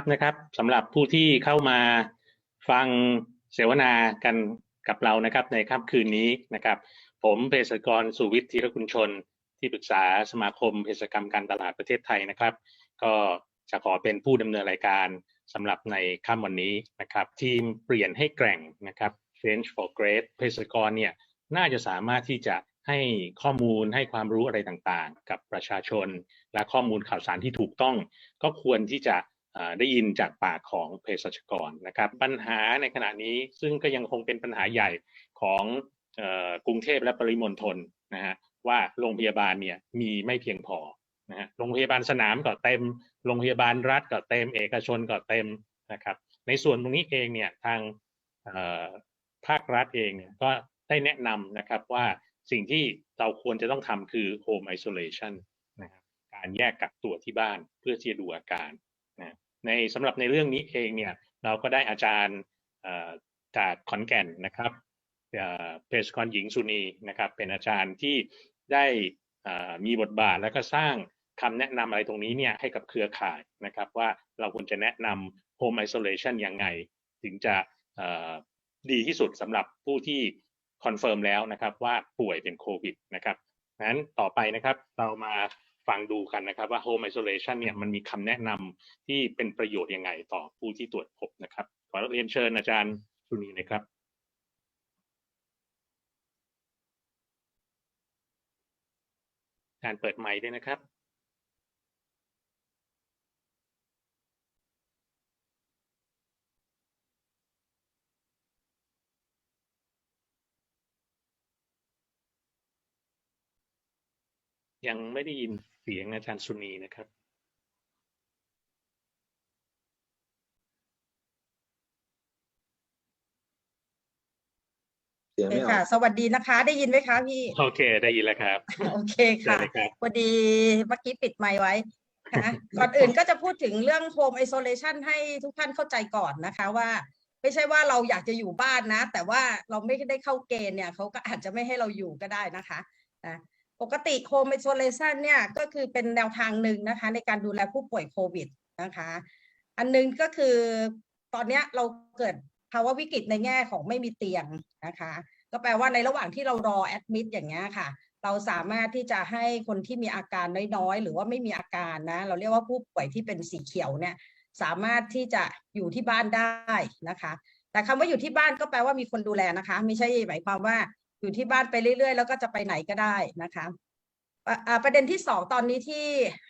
รับนะครับสำหรับผู้ที่เข้ามาฟังเสวนากันกับเรานะครับ ในค่ำคืนนี้นะครับ ผมเภสัชกรสุวิทย์ธีรกุลชน ที่ปรึกษาสมาคมเภสัชกรรมการตลาดประเทศไทยนะครับ ก็จะขอเป็นผู้ดำเนินรายการสำหรับในค่ำวันนี้นะครับ ทีมเปลี่ยนให้แกร่งนะครับ Change for Great เภสัชกรเนี่ยน่าจะสามารถที่จะให้ข้อมูลให้ความรู้อะไรต่างๆ กับประชาชน และข้อมูลข่าวสารที่ถูกต้อง ก็ควรที่จะ ได้ยินจากปากของเภสัชกรนะครับปัญหาในขณะนี้ซึ่งก็ยังคงเป็นปัญหาใหญ่ของออกรุงเทพและปริมณฑลนะฮะว่าโรงพยาบาลเนี่ยมีไม่เพียงพอนะฮะโรงพยาบาลสนามก็เต็ม โรงพยาบาลรัฐก็เต็ม เอกชนก็เต็มนะครับ ในส่วนตรงนี้เองเนี่ยทางภาครัฐเองเนี่ยก็ได้แนะนำนะครับว่าสิ่งที่เราควรจะต้องทำคือ home isolation นะครับการแยกกักตัวที่บ้านเพื่อที่จะดูอาการ นะในสำหรับในเรื่องนี้เองเนี่ยเราก็ได้อาจารย์เอ่อจากขอนแก่นนะครับเอ่อเภสัชกรหญิงสุนีนะครับเป็นอาจารย์ที่ได้มีบทบาทแล้วก็สร้างคำแนะนำอะไรตรงนี้เนี่ยให้กับเครือข่ายนะครับว่าเราควรจะแนะนำ home isolation ยังไง ถึงจะดีที่สุดสำหรับผู้ที่คอนเฟิร์มแล้วนะครับว่าป่วยเป็นโควิดนะครับงั้นต่อไปนะครับเรามา ฟังดูกันนะครับว่า home isolation เนี่ยมันมีคำแนะนำที่เป็นประโยชน์ยังไงต่อผู้ที่ตรวจพบนะครับ ขอเรียนเชิญอาจารย์สุนีนะครับการเปิดไมค์ด้วยนะครับ ยังไม่ได้ยิน เสียงอาจารย์สุนีนะครับเสียงโอเคไม่ออค่ะกสวัสดีนะคะ ได้ยินไหมคะพี่ โอเค ได้ยินแล้วครับ โอเคเชิญค่ะเลยครับพอดีเมื่อกี้ปิดไมค์ไว้ค่ะก่อนอื่นก็จะพูดถึงเรื่อง home isolation ให้ทุกท่านเข้าใจก่อนนะคะว่า ไม่ใช่ว่าเราอยากจะอยู่บ้านนะ แต่ว่าเราไม่ได้เข้าเกณฑ์เนี่ยเขาก็อาจจะไม่ให้เราอยู่ก็ได้นะคะนะ ปกติ home isolation เนี่ยก็คือเป็นแนวทางหนึ่งนะคะ ในการดูแลผู้ป่วยโควิดนะคะ อันหนึงก็คือตอนนี้เราเกิดภาวะวิกฤตในแง่ของไม่มีเตียงนะคะ ก็แปลว่าในระหว่างที่เรารอแอดมิดอย่างเงี้ยค่ะ เราสามารถที่จะให้คนที่มีอาการน้อยๆ หรือว่าไม่มีอาการนะ เราเรียกว่าผู้ป่วยที่เป็นสีเขียวเนี่ยสามารถที่จะอยู่ที่บ้านได้นะคะ แต่คำว่าอยู่ที่บ้านก็แปลว่ามีคนดูแลนะคะ ไม่ใช่หมายความว่า อยู่ที่บ้านไปเรื่อยๆ แล้วก็จะไปไหนก็ได้นะคะประเด็นที่สองตอนนี้ที่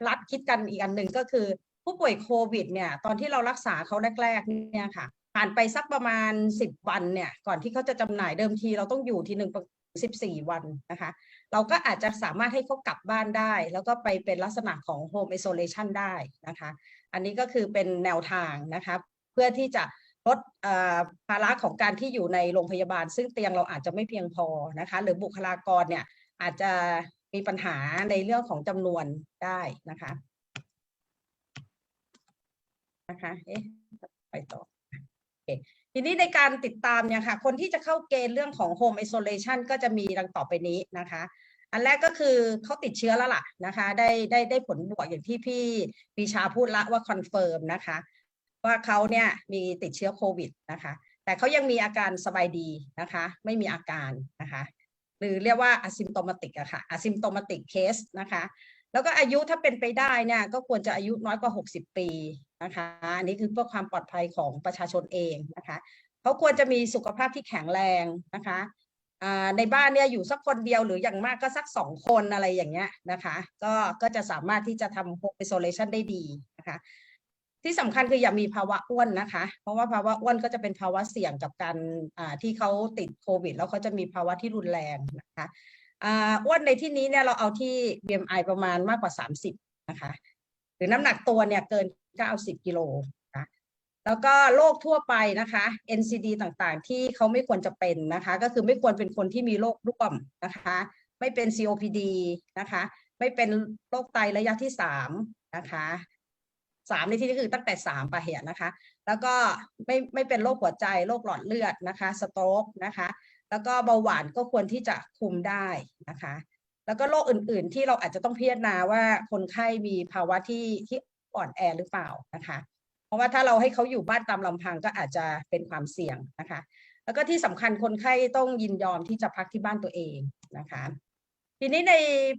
รัฐคิดกันอีกอันหนึ่งก็คือ ผู้ป่วยโควิดเนี่ยตอนที่เรารักษาเขาแรกๆเนี่ยค่ะ ผ่านไปสักประมาณสิบวันเนี่ยก่อนที่เขาจะจำหน่ายเดิมทีเราต้องอยู่ทีหนึ่งสิบสี่วันนะคะ เราก็อาจจะสามารถให้เขากลับบ้านได้ แล้วก็ไปเป็นลักษณะของ home isolation ได้นะคะ อันนี้ก็คือเป็นแนวทางนะคะ เพื่อที่จะ ลดภาระของการที่อยู่ในโรงพยาบาล ซึ่งเตียงเราอาจจะไม่เพียงพอนะคะ หรือบุคลากรเนี่ยอาจจะมีปัญหาในเรื่องของจำนวนได้นะคะนะคะเอ๊ะไปต่อโอเคทีนี้ในการติดตามเนี่ยค่ะ คนที่จะเข้าเกณฑ์เรื่องของ home isolation ก็จะมีดังต่อไปนี้นะคะ อันแรกก็คือเขาติดเชื้อแล้วล่ะนะคะ ได้ได้ได้ผลบวกอย่างที่พี่ปีชาพูดละว่าคอนเฟิร์มนะคะ ว่าเขาเนี่ยมีติดเชื้อโควิดนะคะ แต่เขายังมีอาการสบายดีนะคะ ไม่มีอาการนะคะ หรือเรียกว่า asymptomatic อะค่ะ asymptomatic case นะคะ แล้วก็อายุถ้าเป็นไปได้เนี่ยก็ควรจะอายุน้อยกว่า 60 ปีนะคะ อันนี้คือเพื่อความปลอดภัยของประชาชนเองนะคะ เขาควรจะมีสุขภาพที่แข็งแรงนะคะในบ้านเนี่ยอยู่สักคนเดียวหรืออย่างมากก็สักสองคนอะไรอย่างเงี้ยนะคะ ก็ก็จะสามารถที่จะทำ home isolation ได้ดีนะคะ ที่สำคัญคืออย่ามีภาวะอ้วนนะคะ เพราะว่าภาวะอ้วนก็จะเป็นภาวะเสี่ยงกับการที่เขาติดโควิด แล้วเขาจะมีภาวะที่รุนแรงนะคะอ้วนในที่นี้เนี่ยเราเอาที่ BMI ประมาณมากกว่า 30 นะคะ หรือน้ำหนักตัวเนี่ยเกิน 90 กิโลนะคะแล้วก็โรคทั่วไปนะคะ NCD ต่างๆ ที่เขาไม่ควรจะเป็นนะคะ ก็คือไม่ควรเป็นคนที่มีโรคร่วมนะคะ ไม่เป็น COPD นะคะ ไม่เป็นโรคไตระยะที่สามนะคะ สามในที่นี้คือตั้งแต่สามไปเหตุนะคะ แล้วก็ไม่ไม่เป็นโรคหัวใจโรคหลอดเลือดนะคะสโตรกนะคะ แล้วก็เบาหวานก็ควรที่จะคุมได้นะคะ แล้วก็โรคอื่น ๆ ที่เราอาจจะต้องพิจารณาว่าคนไข้มีภาวะที่ที่อ่อนแอหรือเปล่านะคะ เพราะว่าถ้าเราให้เขาอยู่บ้านตามลำพังก็อาจจะเป็นความเสี่ยงนะคะ แล้วก็ที่สำคัญคนไข้ต้องยินยอมที่จะพักที่บ้านตัวเองนะคะทีนี้ใน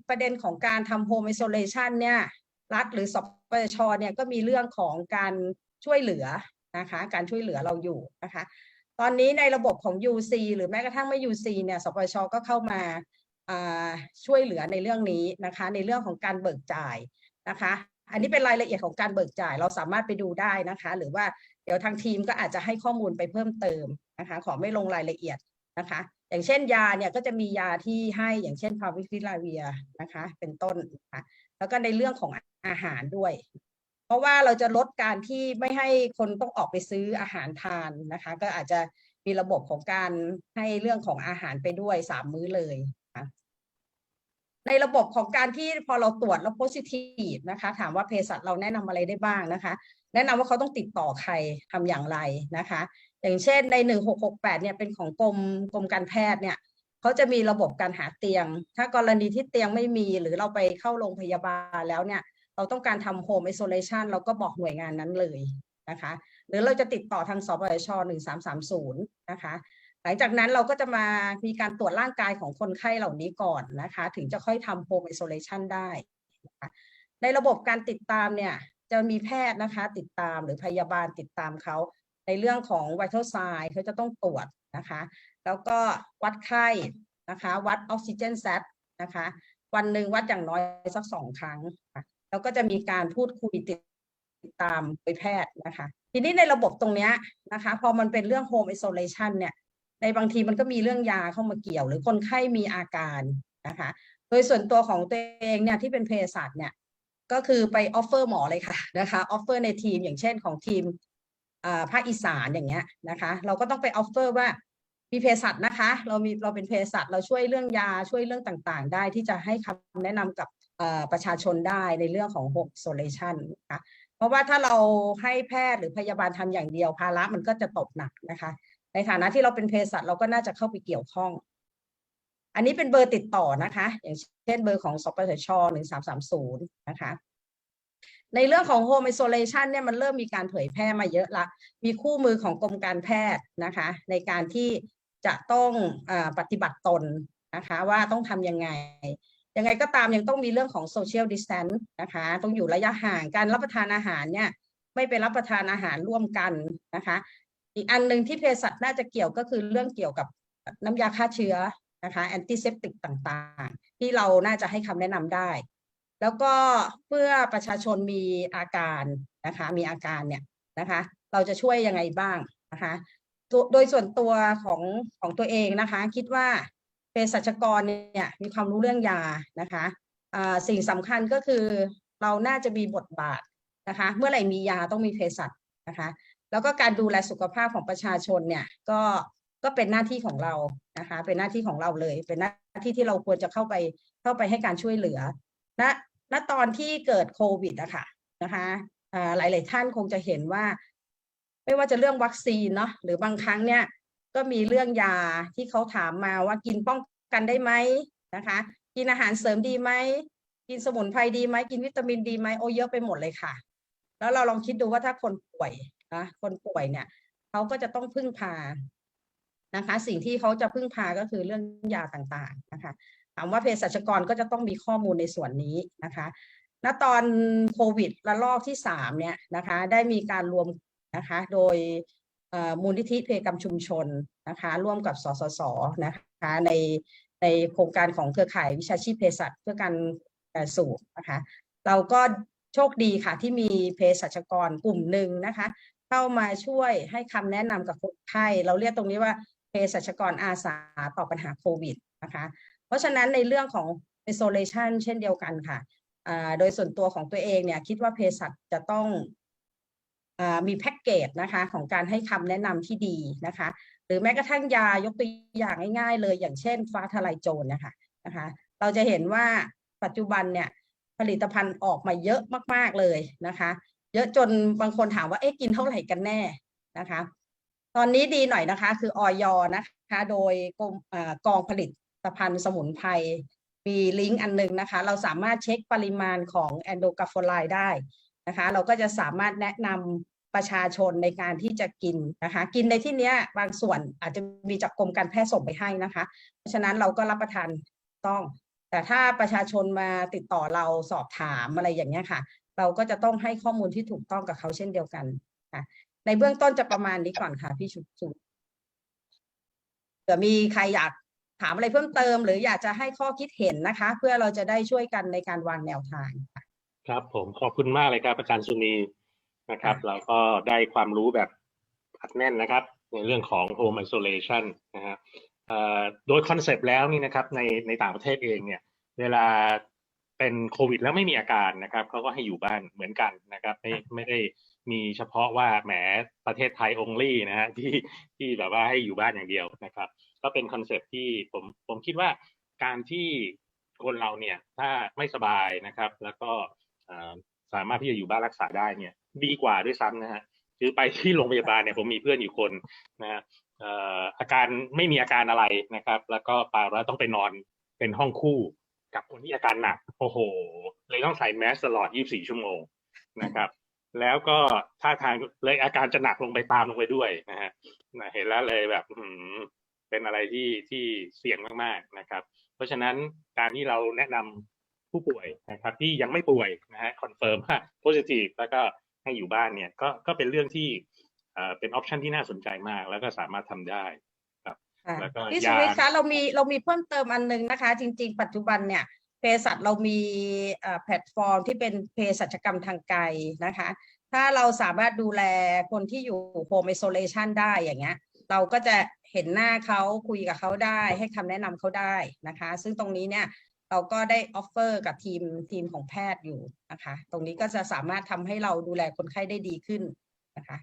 ประเด็นของการทำ home isolation เนี่ย รัฐหรือสปชเนี่ยก็มีเรื่องของการช่วยเหลือนะคะ การช่วยเหลือเราอยู่นะคะ ตอนนี้ในระบบของ UC หรือแม้กระทั่งไม่ UC เนี่ยสปชก็เข้ามาช่วยเหลือในเรื่องนี้นะคะ ในเรื่องของการเบิกจ่ายนะคะ อันนี้เป็นรายละเอียดของการเบิกจ่ายเราสามารถไปดูได้นะคะ หรือว่าเดี๋ยวทางทีมก็อาจจะให้ข้อมูลไปเพิ่มเติมนะคะ ขอไม่ลงรายละเอียดนะคะ อย่างเช่นยาเนี่ยก็จะมียาที่ให้อย่างเช่นพาวิฟิลาเวียนะคะ เป็นต้นนะคะแล้วก็ในเรื่องของ อาหารด้วย เพราะว่าเราจะลดการที่ไม่ให้คนต้องออกไปซื้ออาหารทานนะคะ ก็อาจจะมีระบบของการให้เรื่องของอาหารไปด้วยสามมื้อเลยะในระบบของการที่พอเราตรวจแล้ว positive นะคะ ถามว่าเภสัชเราแนะนำอะไรได้บ้างนะคะ แนะนำว่าเขาต้องติดต่อใครทำอย่างไรนะคะ อย่างเช่นใน1668เนี่ยเป็นของกรมกรมการแพทย์เนี่ยเขาจะมีระบบการหาเตียง ถ้ากรณีที่เตียงไม่มีหรือเราไปเข้าโรงพยาบาลแล้วเนี่ย เราต้องการทำ home isolation เราก็บอกหน่วยงานนั้นเลยนะคะ หรือเราจะติดต่อทางสปช1330 นะคะ หลังจากนั้นเราก็จะมามีการตรวจร่างกายของคนไข้เหล่านี้ก่อนนะคะ ถึงจะค่อยทำ home isolation ได้นะคะในระบบการติดตามเนี่ยจะมีแพทย์นะคะติดตามหรือพยาบาลติดตามเขาในเรื่องของ vital sign เขาจะต้องตรวจนะคะ แล้วก็วัดไข้นะคะ วัดออกซิเจนแซตนะคะ วันหนึ่งวัดอย่างน้อยสักสองครั้ง แล้วก็จะมีการพูดคุยติดตามโดยแพทย์นะคะ ทีนี้ในระบบตรงนี้นะคะ พอมันเป็นเรื่อง home isolation เนี่ยในบางทีมันก็มีเรื่องยาเข้ามาเกี่ยว หรือคนไข้มีอาการนะคะ โดยส่วนตัวของตัวเองเนี่ยที่เป็นเภสัชเนี่ยก็คือไปออฟเฟอร์หมอเลยค่ะนะคะออฟเฟอร์ในทีมอย่างเช่นของทีมภาคอีสานอย่างเงี้ยนะคะ เราก็ต้องไปออฟเฟอร์ว่ามีเภสัชนะคะ เรามีเราเป็นเภสัชเราช่วยเรื่องยาช่วยเรื่องต่างๆ ได้ที่จะให้คำแนะนำกับ ประชาชนได้ในเรื่องของ home isolation นะคะเพราะว่าถ้าเราให้แพทย์หรือพยาบาลทำอย่างเดียวภาระมันก็จะตกหนักนะคะ ในฐานะที่เราเป็นเภสัชเราก็น่าจะเข้าไปเกี่ยวข้อง อันนี้เป็นเบอร์ติดต่อนะคะ อย่างเช่นเบอร์ของสปสชหนึ่งสามสามศูนย์นะคะในเรื่องของ home isolation เนี่ยมันเริ่มมีการเผยแพร่มาเยอะละ มีคู่มือของกรมการแพทย์นะคะ ในการที่จะต้องอปฏิบัติตนนะคะ ว่าต้องทำยังไง ยังไงก็ตามยังต้องมีเรื่องของ social distance นะคะ ต้องอยู่ระยะห่างการรับประทานอาหารเนี่ย ไม่ไปรับประทานอาหารร่วมกันนะคะ อีกอันหนึ่งที่เภสัชน่าจะเกี่ยวก็คือเรื่องเกี่ยวกับน้ำยาฆ่าเชื้อนะคะแอนติเซปติกต่างๆ ที่เราน่าจะให้คำแนะนำได้ แล้วก็เมื่อประชาชนมีอาการนะคะ มีอาการเนี่ยนะคะ เราจะช่วยยังไงบ้างนะคะ โดยส่วนตัวของของตัวเองนะคะ คิดว่า เภสัชกรเนี่ยมีความรู้เรื่องยานะคะสิ่งสำคัญก็คือเราน่าจะมีบทบาทนะคะ เมื่อไหร่มียาต้องมีเภสัชนะคะ แล้วก็การดูแลสุขภาพของประชาชนเนี่ยก็ก็เป็นหน้าที่ของเรานะคะ เป็นหน้าที่ของเราเลย เป็นหน้าที่ที่เราควรจะเข้าไปเข้าไปให้การช่วยเหลือณณตอนที่เกิดโควิดอะค่ะนะคะหลาย ๆ ท่านคงจะเห็นว่า ไม่ว่าจะเรื่องวัคซีนเนาะหรือบางครั้งเนี่ย ก็มีเรื่องยาที่เขาถามมาว่ากินป้องกันได้ไหมนะคะ กินอาหารเสริมดีไหมกินสมุนไพรดีไหมกินวิตามินดีไหมโอ้เยอะไปหมดเลยค่ะ แล้วเราลองคิดดูว่าถ้าคนป่วยนะคนป่วยเนี่ยเขาก็จะต้องพึ่งพานะคะ สิ่งที่เขาจะพึ่งพาก็คือเรื่องยาต่างๆนะคะถามว่าเภสัชกรก็จะต้องมีข้อมูลในส่วนนี้นะคะณตอนโควิดระลอกที่สามเนี่ยนะคะ ได้มีการรวมนะคะ โดย มูลนิธิเภสัชกรรมชุมชนนะคะร่วมกับสสสนะคะในในโครงการของเครือข่ายวิชาชีพเภสัชเพื่อการสูบนะคะเราก็โชคดีค่ะที่มีเภสัชกรกลุ่มหนึ่งนะคะ เข้ามาช่วยให้คำแนะนำกับคนไข้เราเรียกตรงนี้ว่าเภสัชกรอาสาต่อปัญหาโควิดนะคะเพราะฉะนั้นในเรื่องของ isolation เช่นเดียวกันค่ะโดยส่วนตัวของตัวเองเนี่ยคิดว่าเภสัชจะต้อง มีแพ็กเกจนะคะของการให้คำแนะนำที่ดีนะคะ หรือแม้กระทั่งยายกตัวอย่างง่ายๆ เลย อย่างเช่น ฟ้าทลายโจรนะคะนะคะ เราจะเห็นว่าปัจจุบันเนี่ยผลิตภัณฑ์ออกมาเยอะมากๆเลยนะคะ เยอะจนบางคนถามว่าเอ๊ะกินเท่าไหร่กันแน่นะคะ ตอนนี้ดีหน่อยนะคะ คือออยนะคะ โดยกรมเอ่อกองผลิตภัณฑ์สมุนไพรมีลิงก์อันหนึงนะคะ เราสามารถเช็คปริมาณของแอนโดกาโฟไลได้ นะคะ เราก็จะสามารถแนะนำประชาชนในการที่จะกินนะคะ กินในที่เนี้ยบางส่วนอาจจะมีจากกรมการแพทย์ส่งไปให้นะคะ เพราะฉะนั้นเราก็รับประทานต้อง แต่ถ้าประชาชนมาติดต่อเราสอบถามอะไรอย่างเงี้ยค่ะ เราก็จะต้องให้ข้อมูลที่ถูกต้องกับเขาเช่นเดียวกันค่ะในเบื้องต้นจะประมาณนี้ก่อนค่ะพี่ชุชุเผื่อมีใครอยากถามอะไรเพิ่มเติม หรืออยากจะให้ข้อคิดเห็นนะคะ เพื่อเราจะได้ช่วยกันในการวางแนวทาง ค่ะครับผมขอบคุณมากเลยครับอาจารย์สุนีนะครับค่ะเราก็ได้ความรู้แบบอัดแน่นนะครับ ในเรื่องของ home isolation นะฮะเอ่อโดยคอนเซปต์แล้วนี่นะครับในในต่างประเทศเองเนี่ยเวลาเป็นโควิดแล้วไม่มีอาการนะครับเขาก็ให้อยู่บ้านเหมือนกันนะครับไม่ไม่ได้มีเฉพาะว่าแหมประเทศไทย only นะฮะที่ที่แบบว่าให้อยู่บ้านอย่างเดียวนะครับ ก็เป็นคอนเซปต์ที่ผมผมคิดว่าการที่คนเราเนี่ยถ้าไม่สบายนะครับ แล้วก็เอ่อ สามารถที่จะอยู่บ้านรักษาได้เนี่ย ดีกว่าด้วยซ้ำนะฮะคือไปที่โรงพยาบาลเนี่ยผมมีเพื่อนอยู่คนนะฮะอาการไม่มีอาการอะไรนะครับ แล้วก็ปาแล้วต้องไปนอนเป็นห้องคู่กับคนที่อาการหนักโอ้โห เลยต้องใส่แมสตลอด 24 ชั่วโมงนะครับ แล้วก็ท่าทางเลยอาการจะหนักลงไปตามลงไปด้วยนะฮะเห็นแล้วเลยแบบเป็นอะไรที่ที่เสี่ยงมากๆนะครับ เพราะฉะนั้นการที่เราแนะนำ ผู้ป่วยนะครับที่ยังไม่ป่วยนะฮะคอนเฟิร์มว่า positive แล้วก็ให้อยู่บ้านเนี่ยก็ก็เป็นเรื่องที่เอ่อเป็นออปชันที่น่าสนใจมาก แล้วก็สามารถทำได้ค่ะแล้วก็พี่สุวิทย์ยาคะเรามีเรามีเพิ่มเติมอันนึงนะคะ จริง ๆ ปัจจุบันเนี่ยเภสัชเรามีเอ่อแพลตฟอร์มที่เป็นเภสัชกรรมทางไกลนะคะ ถ้าเราสามารถดูแลคนที่อยู่โฮมไอโซเลชันได้อย่างเงี้ย เราก็จะเห็นหน้าเขาคุยกับเขาได้ ให้คำแนะนำเขาได้นะคะ ซึ่งตรงนี้เนี่ย เราก็ได้ออฟเฟอร์กับทีมทีมของแพทย์อยู่นะคะ ตรงนี้ก็จะสามารถทำให้เราดูแลคนไข้ได้ดีขึ้นนะคะ